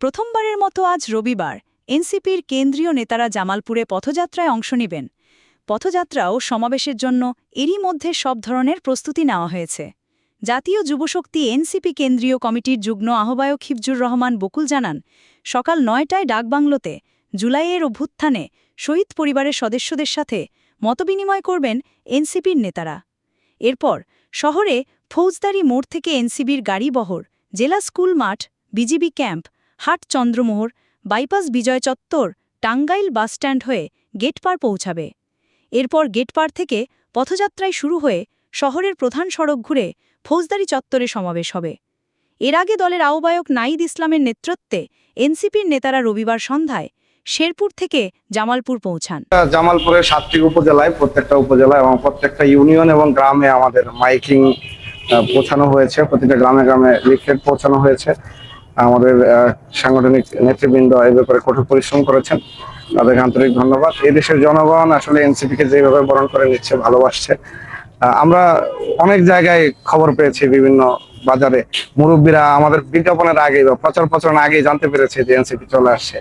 প্রথমবারের মতো আজ রবিবার এনসিপির কেন্দ্রীয় নেতারা জামালপুরে পথযাত্রায় অংশ নেবেন। পথযাত্রা ও সমাবেশের জন্য এরই মধ্যে সব ধরনের প্রস্তুতি নেওয়া হয়েছে। জাতীয় যুবশক্তি এনসিপি কেন্দ্রীয় কমিটির যুগ্ম আহ্বায়ক হিফজুর রহমান বকুল জানান, সকাল নয়টায় ডাকবাংলোতে জুলাইয়ের অভ্যুত্থানে শহীদ পরিবারের সদস্যদের সাথে মতবিনিময় করবেন এনসিপির নেতারা। এরপর শহরে ফৌজদারি মোড় থেকে এনসিবির গাড়িবহর, জেলা স্কুল মাঠ, বিজিবি ক্যাম্প হাট চন্দ্রমোহর বাইপাস বিজয় চত্বর, টাঙ্গাইল বাসস্ট্যান্ড হয়ে গেটপার পৌঁছাবে। এরপর গেটপার থেকে পথযাত্রায় শুরু হয়ে শহরের প্রধান সড়ক ঘুরে ফৌজদারি চত্বরে সমাবেশ হবে। এর আগে দলের আহ্বায়ক নাইদ ইসলামের নেতৃত্বে এনসিপির নেতারা রবিবার সন্ধ্যায় শেরপুর থেকে জামালপুর পৌঁছান। জামালপুরের সাতটি উপজেলায়, প্রত্যেকটা উপজেলা এবং প্রত্যেকটা ইউনিয়ন এবং গ্রামে আমাদের মাইকিং পৌঁছানো হয়েছে। প্রতিটা গ্রামে গ্রামে লিফলেট পৌঁছানো হয়েছে। আমাদের সাংগঠনিক নেতৃবৃন্দ এ ব্যাপারে কঠোর পরিশ্রম করেছেন। তাদেরকে আন্তরিক ধন্যবাদ। এই দেশের জনগণ আসলে এনসিপি কে যেভাবে বরণ করে নিচ্ছে, ভালোবাসছে আমরা অনেক জায়গায় খবর পেয়েছি বিভিন্ন বাজারে। মুরব্বীরা আমাদের বিজ্ঞাপনের আগে বা প্রচার প্রচারণের আগে জানতে পেরেছে যে এনসিপি চলে আসছে।